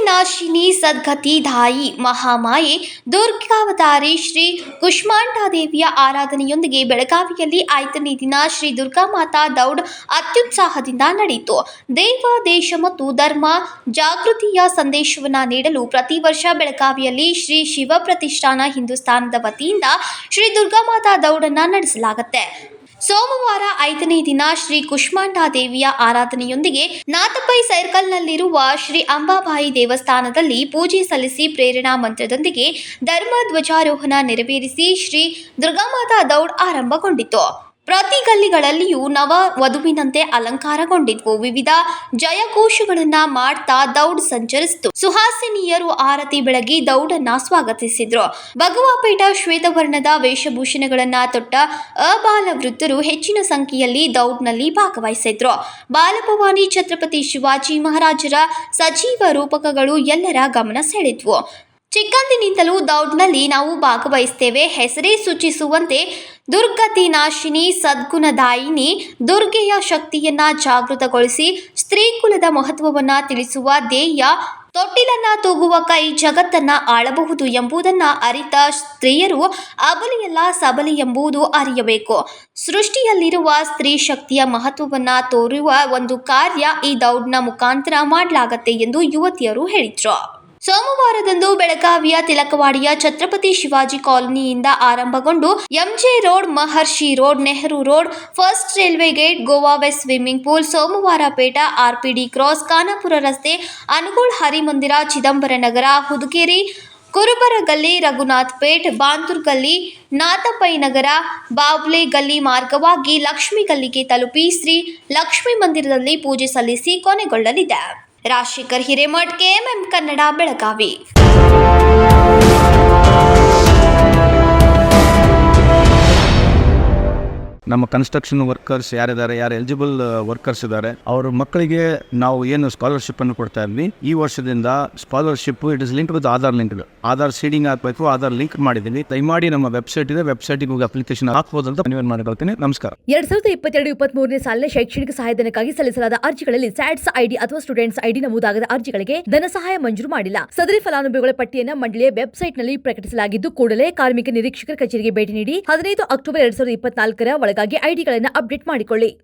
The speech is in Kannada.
ನಾಶಿನಿ ಸದ್ಗತಿ ಧಾಯಿ ಮಹಾಮಾಯೆ ದುರ್ಗಾವತಾರಿ ಶ್ರೀ ಕುಷ್ಮಾಂಡಾದೇವಿಯ ಆರಾಧನೆಯೊಂದಿಗೆ ಬೆಳಗಾವಿಯಲ್ಲಿ ಐದನೇ ದಿನ ಶ್ರೀ ದುರ್ಗಾಮಾತಾ ದೌಡ್ ಅತ್ಯುತ್ಸಾಹದಿಂದ ನಡೆಯಿತು. ದೇವ, ದೇಶ ಮತ್ತು ಧರ್ಮ ಜಾಗೃತಿಯ ಸಂದೇಶವನ್ನು ನೀಡಲು ಪ್ರತಿ ವರ್ಷ ಬೆಳಗಾವಿಯಲ್ಲಿ ಶ್ರೀ ಶಿವ ಪ್ರತಿಷ್ಠಾನ ಹಿಂದೂಸ್ತಾನದ ವತಿಯಿಂದ ಶ್ರೀ ದುರ್ಗಾಮಾತಾ ದೌಡನ್ನು ನಡೆಸಲಾಗುತ್ತೆ. ಸೋಮವಾರ ಐದನೇ ದಿನ ಶ್ರೀ ಕುಷ್ಮಾಂಡಾ ದೇವಿಯ ಆರಾಧನೆಯೊಂದಿಗೆ ನಾತಪೈ ಸರ್ಕಲ್ನಲ್ಲಿರುವ ಶ್ರೀ ಅಂಬಾಬಾಯಿ ದೇವಸ್ಥಾನದಲ್ಲಿ ಪೂಜೆ ಸಲ್ಲಿಸಿ ಪ್ರೇರಣಾ ಮಂತ್ರದೊಂದಿಗೆ ಧರ್ಮ ಧ್ವಜಾರೋಹಣ ನೆರವೇರಿಸಿ ಶ್ರೀ ದುರ್ಗಾಮಾತಾ ದೌಡ್ ಆರಂಭಗೊಂಡಿತು. ಪ್ರತಿ ಗಲ್ಲಿಗಳಲ್ಲಿಯೂ ನವ ವಧುವಿನಂತೆ ಅಲಂಕಾರಗೊಂಡಿದ್ವು. ವಿವಿಧ ಜಯಘೋಷಗಳನ್ನ ಮಾಡ್ತಾ ದೌಡ್ ಸಂಚರಿಸಿತು. ಸುಹಾಸಿನಿಯರು ಆರತಿ ಬೆಳಗಿ ದೌಡನ್ನ ಸ್ವಾಗತಿಸಿದ್ರು. ಭಗವಾಪೇಟ ಶ್ವೇತವರ್ಣದ ವೇಷಭೂಷಣಗಳನ್ನ ತೊಟ್ಟ ಅಬಾಲ ವೃದ್ಧರು ಹೆಚ್ಚಿನ ಸಂಖ್ಯೆಯಲ್ಲಿ ದೌಡ್ನಲ್ಲಿ ಭಾಗವಹಿಸಿದ್ರು. ಬಾಲಭವಾನಿ ಛತ್ರಪತಿ ಶಿವಾಜಿ ಮಹಾರಾಜರ ಸಜೀವ ರೂಪಕಗಳು ಎಲ್ಲರ ಗಮನ ಸೆಳೆದ್ವು. ಚಿಕ್ಕಂದಿನಿಂದಲೂ ದೌಡ್ನಲ್ಲಿ ನಾವು ಭಾಗವಹಿಸ್ತೇವೆ. ಹೆಸರೇ ಸೂಚಿಸುವಂತೆ ದುರ್ಗತಿ ನಾಶಿನಿ ಸದ್ಗುಣದಾಯಿನಿ ದುರ್ಗೆಯ ಶಕ್ತಿಯನ್ನ ಜಾಗೃತಗೊಳಿಸಿ ಸ್ತ್ರೀ ಕುಲದ ಮಹತ್ವವನ್ನ ತಿಳಿಸುವ ಧ್ಯೇಯ, ತೊಟ್ಟಿಲನ್ನ ತೂಗುವ ಕೈ ಜಗತ್ತನ್ನ ಆಳಬಹುದು ಎಂಬುದನ್ನ ಅರಿತ ಸ್ತ್ರೀಯರು ಅಬಲಿಯಲ್ಲ ಸಬಲಿ ಎಂಬುದು ಅರಿಯಬೇಕು. ಸೃಷ್ಟಿಯಲ್ಲಿರುವ ಸ್ತ್ರೀ ಶಕ್ತಿಯ ಮಹತ್ವವನ್ನ ತೋರುವ ಒಂದು ಕಾರ್ಯ ಈ ದೌಡ್ನ ಮುಖಾಂತರ ಮಾಡಲಾಗತ್ತೆ ಎಂದು ಯುವತಿಯರು ಹೇಳಿದ್ರು. ಸೋಮವಾರದಂದು ಬೆಳಗಾವಿಯ ತಿಲಕವಾಡಿಯ ಛತ್ರಪತಿ ಶಿವಾಜಿ ಕಾಲೋನಿಯಿಂದ ಆರಂಭಗೊಂಡು MJ road, Maharshi road, Nehru road, first railway gate, Goa west swimming pool, Somavara Pete, RPD cross, Khanapur ರಸ್ತೆ, ಅನುಗೋಳ್ ಹರಿಮಂದಿರ, ಚಿದಂಬರ ನಗರ, ಹುದುಗೇರಿ ಕುರುಬರ ಗಲ್ಲಿ ರಘುನಾಥ್ ಪೇಟ್ ಬಾಂತುರ್ ಗಲ್ಲಿ ನಾತಪೈ ನಗರ ಬಾಬ್ಲೆ ಗಲ್ಲಿ ಮಾರ್ಗವಾಗಿ ಲಕ್ಷ್ಮಿ ಗಲ್ಲಿಗೆ ತಲುಪಿ ಶ್ರೀ ಲಕ್ಷ್ಮಿ ಮಂದಿರದಲ್ಲಿ ಪೂಜೆ ಸಲ್ಲಿಸಿ ಕೊನೆಗೊಳ್ಳಲಿದೆ. ರಾಜಶೇಖರ್ ಹಿರೇಮಠ್ ಕೆಎಂಎಂ ಕನ್ನಡ ಬೆಳಗಾವಿ ನಮ್ಮ ಕನ್ಸ್ಟ್ರಕ್ಷನ್ ವರ್ಕರ್ಸ್ ಯಾರಿದ್ದಾರೆ, ಯಾರು ಎಲಿಜಿಬಲ್ ವರ್ಕರ್ಸ್ ಇದ್ದಾರೆ, ಅವ್ರ ಮಕ್ಕಳಿಗೆ ನಾವು ಏನು ಸ್ಕಾಲರ್ಶಿಪ್ ಅನ್ನು ಕೊಡ್ತಾ ಇದ್ವಿ. ಈ ವರ್ಷದಿಂದ scholarship it is link with Aadhaar link Aadhaar seeding ಹಾಕಬೇಕು ಆಧಾರ್ ಲಿಂಕ್ ಮಾಡಿದ್ದೀನಿ. ದಯಮಾಡಿ ನಮ್ಮ ವೆಬ್ಸೈಟ್ ಇದೆ ವೆಬ್ಸೈಟ್ಗೆ ಹೋಗಿ ಅಪ್ಲಿಕೇಶನ್ ಹಾಕಬಹುದು ಅಂತ ಮನವಿ ಮಾಡ್ಕೊಳ್ತೀನಿ. ನಮಸ್ಕಾರ. ಎರಡ್ ಸಾವಿರದ ಇಪ್ಪತ್ತೆರಡು ಇಪ್ಪತ್ತ್ ಮೂರನೇ ಸಾಲಿನ ಶೈಕ್ಷಣಿಕ ಸಹಾಯಧನಕ್ಕಾಗಿ ಸಲ್ಲಿಸಲಾದ ಅರ್ಜಿಗಳಲ್ಲಿ ಸ್ಯಾಟ್ಸ್ ಐಡಿ ಅಥವಾ ಸ್ಟೂಡೆಂಟ್ಸ್ ಐಡಿ ನಮೂದಾಗದ ಅರ್ಜಿಗಳಿಗೆ ಧನ ಸಹಾಯ ಮಂಜೂರು ಮಾಡಿಲ್ಲ. ಸದರಿ ಫಲಾನುಭವಿಗಳ ಪಟ್ಟಿಯನ್ನು ಮಂಡಳಿಯ ವೆಬ್ಸೈಟ್ನಲ್ಲಿ ಪ್ರಕಟಿಸಲಾಗಿದ್ದು, ಕೂಡಲೇ ಕಾರ್ಮಿಕ ನಿರೀಕ್ಷಕರ ಕಚೇರಿಗೆ ಭೇಟಿ ನೀಡಿ, ಹದಿನೈದು ಅಕ್ಟೋಬರ್ ಎರಡ್ ಸಾವಿರದ ಇಪ್ಪತ್ನಾಲ್ಕರ ಒಳಗಾಗಿ ಐಡಿಗಳನ್ನು ಅಪ್ಡೇಟ್ ಮಾಡಿಕೊಳ್ಳಿ.